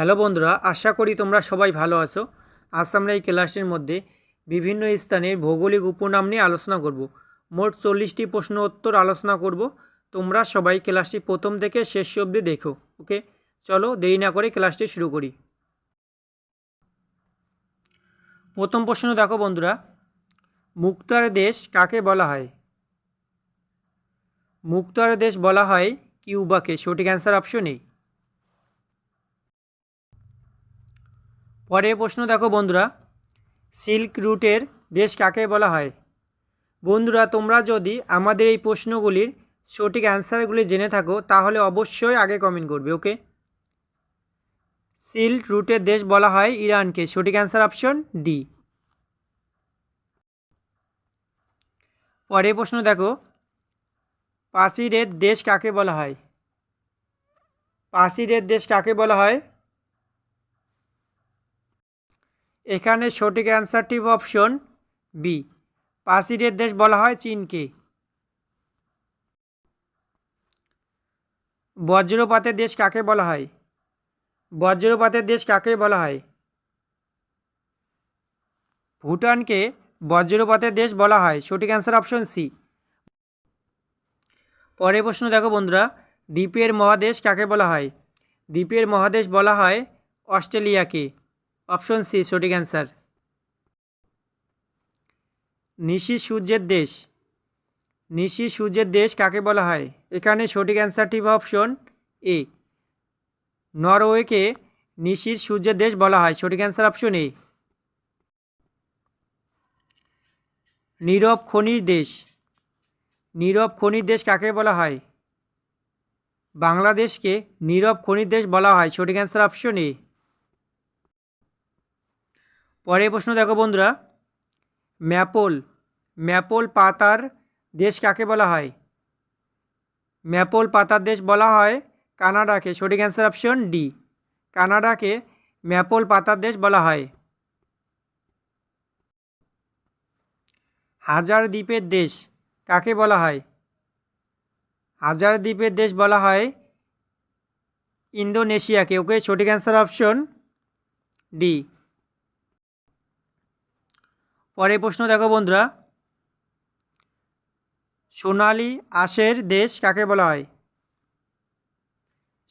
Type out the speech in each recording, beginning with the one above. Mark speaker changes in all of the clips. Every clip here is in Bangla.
Speaker 1: হ্যালো বন্ধুরা, আশা করি তোমরা সবাই ভালো আছো। আজ আমরা এই ক্লাসের মধ্যে বিভিন্ন স্থানের ভৌগোলিক উপনাম নিয়ে আলোচনা করব। মোট চল্লিশটি প্রশ্ন উত্তর আলোচনা করব। তোমরা সবাই ক্লাসটি প্রথম থেকে শেষ অবধি দেখো, ওকে? চলো দেরি না করে ক্লাসটি শুরু করি। প্রথম প্রশ্ন দেখো বন্ধুরা, মুক্তার দেশ কাকে বলা হয়? মুক্তার দেশ বলা হয় কিউবাকে, সঠিক অ্যান্সার অপশন এই পরের প্রশ্ন দেখো বন্ধুরা, সিল্ক রুটের দেশ কাকে বলা হয়? বন্ধুরা, তোমরা যদি আমাদের এই প্রশ্নগুলির সঠিক অ্যান্সারগুলি জেনে থাকো, তাহলে অবশ্যই আগে কমেন্ট করবে ওকে সিল্ক রুটের দেশ বলা হয় ইরানকে, সঠিক অ্যান্সার অপশন ডি পরের প্রশ্ন দেখো, পাসিরের দেশ কাকে বলা হয়? পাসিরের দেশ কাকে বলা হয়? এখানে সঠিক অ্যান্সারটি অপশন বি। পাসিরের দেশ বলা হয় চীনকে। বজ্রপাতের দেশ কাকে বলা হয়? বজ্রপাতের দেশ কাকে বলা হয়? ভুটানকে বজ্রপাতের দেশ বলা হয়। সঠিক অ্যান্সার অপশন সি। পরের প্রশ্ন দেখো বন্ধুরা, দ্বীপের মহাদেশ কাকে বলা হয়? দ্বীপের মহাদেশ বলা হয় অস্ট্রেলিয়াকে। অপশন সি, সঠিক অ্যান্সার। নিশি সূর্যের দেশ। নিশি সূর্যের দেশ কাকে বলা হয়? এখানে সঠিক অ্যান্সারটি অপশন এ। নরওয়েকে নিশির সূর্যের দেশ বলা হয়। সঠিক অ্যান্সার অপশন এ। নীরব খনির দেশ। নীরব খনির দেশ কাকে বলা হয়? বাংলাদেশকে নীরব খনির দেশ বলা হয়। সঠিক অ্যান্সার অপশন এ। পরের প্রশ্ন দেখো বন্ধুরা। ম্যাপল ম্যাপল পাতার দেশ কাকে বলা হয়? ম্যাপল পাতার দেশ বলা হয় কানাডাকে। সঠিক অ্যান্সার অপশন ডি কানাডাকে ম্যাপল পাতার দেশ বলা হয়। হাজার দ্বীপের দেশ কাকে বলা হয়? হাজার দ্বীপের দেশ বলা হয় ইন্দোনেশিয়াকে। ওকে, সঠিক অ্যান্সার অপশন ডি পরের প্রশ্ন দেখো বন্ধুরা। সোনালি আশের দেশ কাকে বলা হয়?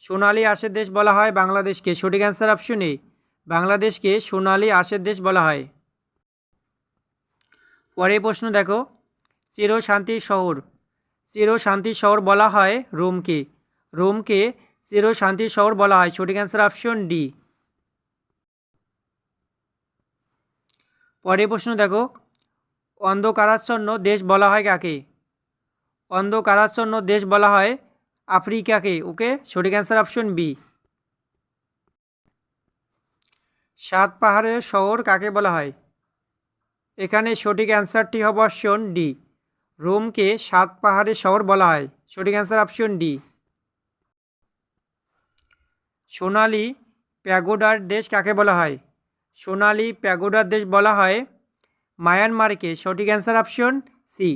Speaker 1: সোনালি আশের দেশ বলা হয় বাংলাদেশকে। সঠিক অ্যান্সার অপশন এ বাংলাদেশকে সোনালি আশের দেশ বলা হয়। পরের প্রশ্ন দেখো। চির শান্তির শহর। চির শান্তির শহর বলা হয় রোমকে। রোমকে চির শান্তির শহর বলা হয়। সঠিক অ্যান্সার অপশন ডি। পরের প্রশ্ন দেখো। অন্ধকারাচ্ছন্ন দেশ বলা হয় কাকে? অন্ধকারাচ্ছন্ন দেশ বলা হয় আফ্রিকাকে। ওকে, সঠিক অ্যান্সার অপশন বি সাত পাহাড়ের শহর কাকে বলা হয়? এখানে সঠিক অ্যান্সারটি হবে অপশন ডি রোমকে সাত পাহাড়ের শহর বলা হয়। সঠিক অ্যান্সার অপশন ডি সোনালি প্যাগোডার দেশ কাকে বলা হয়? সোনালি প্যাগোডার দেশ বলা হয়। মায়ানমারকে সঠিক অ্যান্সার অপশন সি।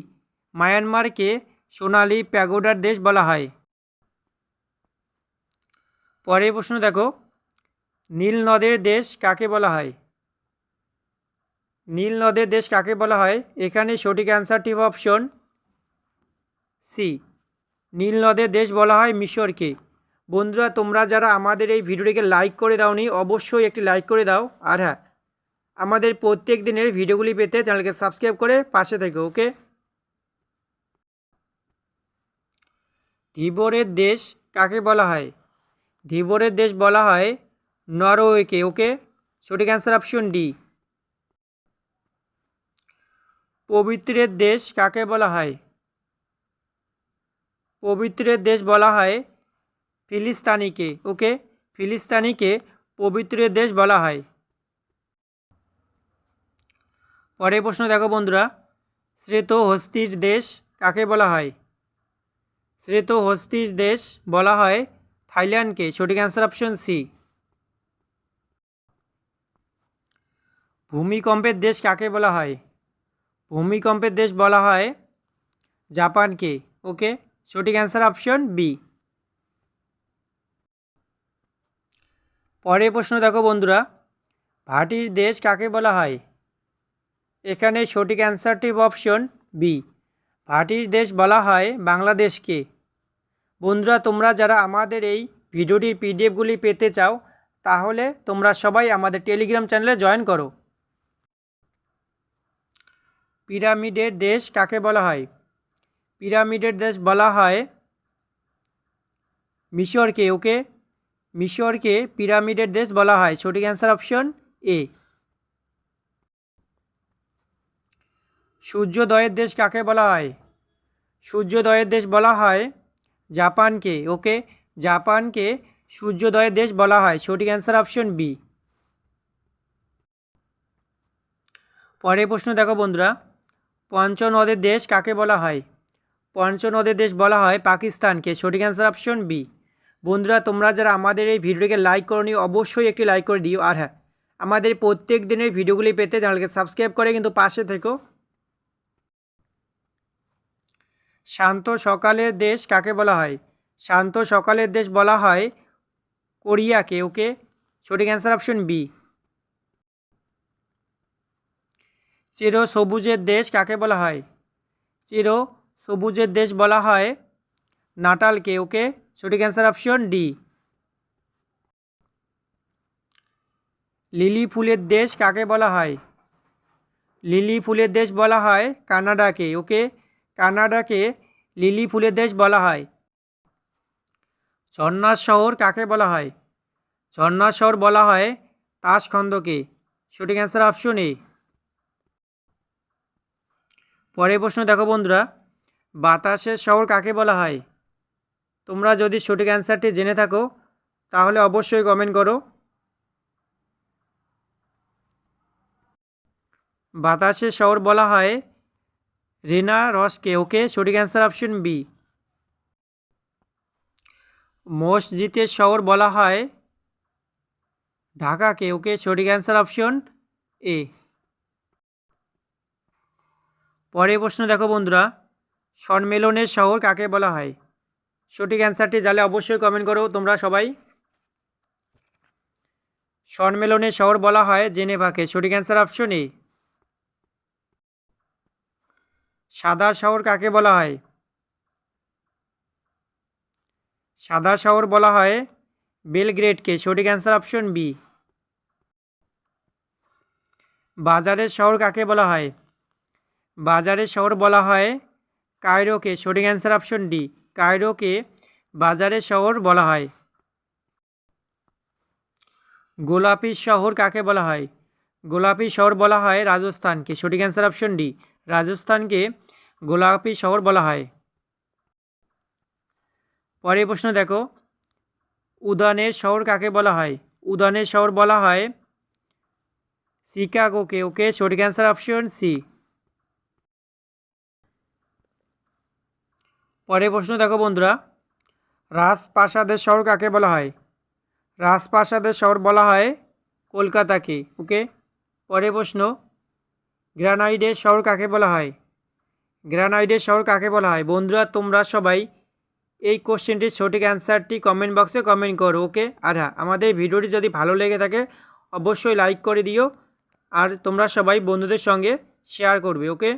Speaker 1: মায়ানমারকে সোনালি প্যাগোডার দেশ বলা হয়। পরের প্রশ্ন দেখো। নীল নদের দেশ কাকে বলা হয়? নীল নদের দেশ কাকে বলা হয়? এখানে সঠিক অ্যান্সারটি অপশন সি। নীল নদের দেশ বলা হয় মিশরকে। বন্ধুরা, তোমরা যারা আমাদের এই ভিডিওটিকে লাইক করে দাওনি, অবশ্যই একটি লাইক করে দাও। আর হ্যাঁ আমাদের প্রত্যেক দিনের ভিডিওগুলি পেতে চ্যানেলকে সাবস্ক্রাইব করে পাশে থেকো ওকে ধীবরের দেশ কাকে বলা হয়? ধীবরের দেশ বলা হয় নরওয়েকে ওকে সঠিক অ্যান্সার অপশন ডি পবিত্রের দেশ কাকে বলা হয়? পবিত্রের দেশ বলা হয় ফিলিস্তানিকে, ওকে? ফিলিস্তানিকে পবিত্রের দেশ বলা হয়। পরের প্রশ্ন দেখো বন্ধুরা। শ্রেত হস্তির দেশ কাকে বলা হয়? শ্রেত হস্তির দেশ বলা হয় থাইল্যান্ডকে। সঠিক অ্যান্সার অপশন সি। ভূমিকম্পের দেশ কাকে বলা হয়? ভূমিকম্পের দেশ বলা হয় জাপানকে, ওকে? সঠিক অ্যান্সার অপশন বি। পরের প্রশ্ন দেখো বন্ধুরা, ভাটির দেশ কাকে বলা হয়? এখানে সঠিক অ্যান্সারটি অপশন বি। ভাটির দেশ বলা হয় বাংলাদেশকে। বন্ধুরা, তোমরা যারা আমাদের এই ভিডিওটির পিডিএফগুলি পেতে চাও, তাহলে তোমরা সবাই আমাদের টেলিগ্রাম চ্যানেলে জয়েন করো। পিরামিডের দেশ কাকে বলা হয়? পিরামিডের দেশ বলা হয় মিশরকে, ওকে? মিশরকে পিরামিডের দেশ বলা হয়। সঠিক অ্যান্সার অপশন এ সূর্যোদয়ের দেশ কাকে বলা হয়? সূর্যোদয়ের দেশ বলা হয় জাপানকে। ওকে, জাপানকে সূর্যোদয়ের দেশ বলা হয়। সঠিক অ্যান্সার অপশন বি পরের প্রশ্ন দেখো বন্ধুরা। পঞ্চনদের দেশ কাকে বলা হয়? পঞ্চনদের দেশ বলা হয় পাকিস্তানকে। সঠিক অ্যান্সার অপশন বি বন্ধুরা, তোমরা যারা আমাদের এই ভিডিওটিকে লাইক করনি, অবশ্যই একটি লাইক করে দিও। আর হ্যাঁ আমাদের প্রত্যেক দিনের ভিডিওগুলি পেতে চ্যানেলকে সাবস্ক্রাইব করে কিন্তু পাশে থেকো। শান্ত সকালের দেশ কাকে বলা হয়? শান্ত সকালের দেশ বলা হয় কোরিয়াকে। ওকে, সঠিক অ্যান্সার অপশন বি চির সবুজের দেশ কাকে বলা হয়? চির সবুজের দেশ বলা হয় নাটালকে। ওকে সঠিক অ্যান্সার অপশন ডি লিলি ফুলের দেশ কাকে বলা হয়? লিলি ফুলের দেশ বলা হয় কানাডাকে। ওকে, কানাডাকে লিলি ফুলের দেশ বলা হয়। ঝর্ণার শহর কাকে বলা হয়? ঝর্ণার শহর বলা হয় তাসখন্দকে। সঠিক অ্যান্সার অপশন এ পরের প্রশ্ন দেখো বন্ধুরা। বাতাসের শহর কাকে বলা হয়? তোমরা যদি সঠিক অ্যান্সারটি জেনে থাকো, তাহলে অবশ্যই কমেন্ট করো। বাতাসের শহর বলা হয়, রেনা রসকে, ওকে সঠিক অ্যান্সার অপশন বি। মসজিদের শহর বলা হয়, ঢাকাকে, ওকে সঠিক অ্যান্সার অপশন এ। পরের প্রশ্ন দেখো বন্ধুরা সম্মেলনের শহর কাকে বলা হয়? সঠিক অ্যান্সারটি জানলে অবশ্যই কমেন্ট করো, তোমরা সবাই। সম্মেলনের শহর বলা হয় জেনেভাকে, সঠিক অ্যান্সার অপশন এ সাদা শহর কাকে বলা হয়? সাদা শহর বলা হয় বেলগ্রেডকে, সঠিক অ্যান্সার অপশন বি বাজারের শহর কাকে বলা হয়? বাজারের শহর বলা হয় কায়রোকে, সঠিক অ্যান্সার অপশন ডি কায়রোকে বাজারের শহর বলা হয়। গোলাপি শহর কাকে বলা হয়? গোলাপি শহর বলা হয় রাজস্থানকে। সঠিক অ্যান্সার অপশন ডি রাজস্থানকে গোলাপি শহর বলা হয়। পরের প্রশ্ন দেখো, উদানের শহর কাকে বলা হয়? উদানের শহর বলা হয় শিকাগোকে ওকে, সঠিক অ্যান্সার অপশন সি পরের প্রশ্ন দেখো বন্ধুরা। রাজপ্রাসাদের শহর কাকে বলা হয়? রাজপ্রাসাদের শহর বলা হয় কলকাতাকে ওকে পরের প্রশ্ন গ্রানাইডের শহর কাকে বলা হয়? গ্রানাইডের শহর কাকে বলা হয়? বন্ধুরা, তোমরা সবাই এই কোশ্চেনটির সঠিক অ্যান্সারটি কমেন্ট বক্সে কমেন্ট করো ওকে আর হ্যাঁ আমাদের ভিডিওটি যদি ভালো লেগে থাকে, অবশ্যই লাইক করে দিও। আর তোমরা সবাই বন্ধুদের সঙ্গে শেয়ার করবে ওকে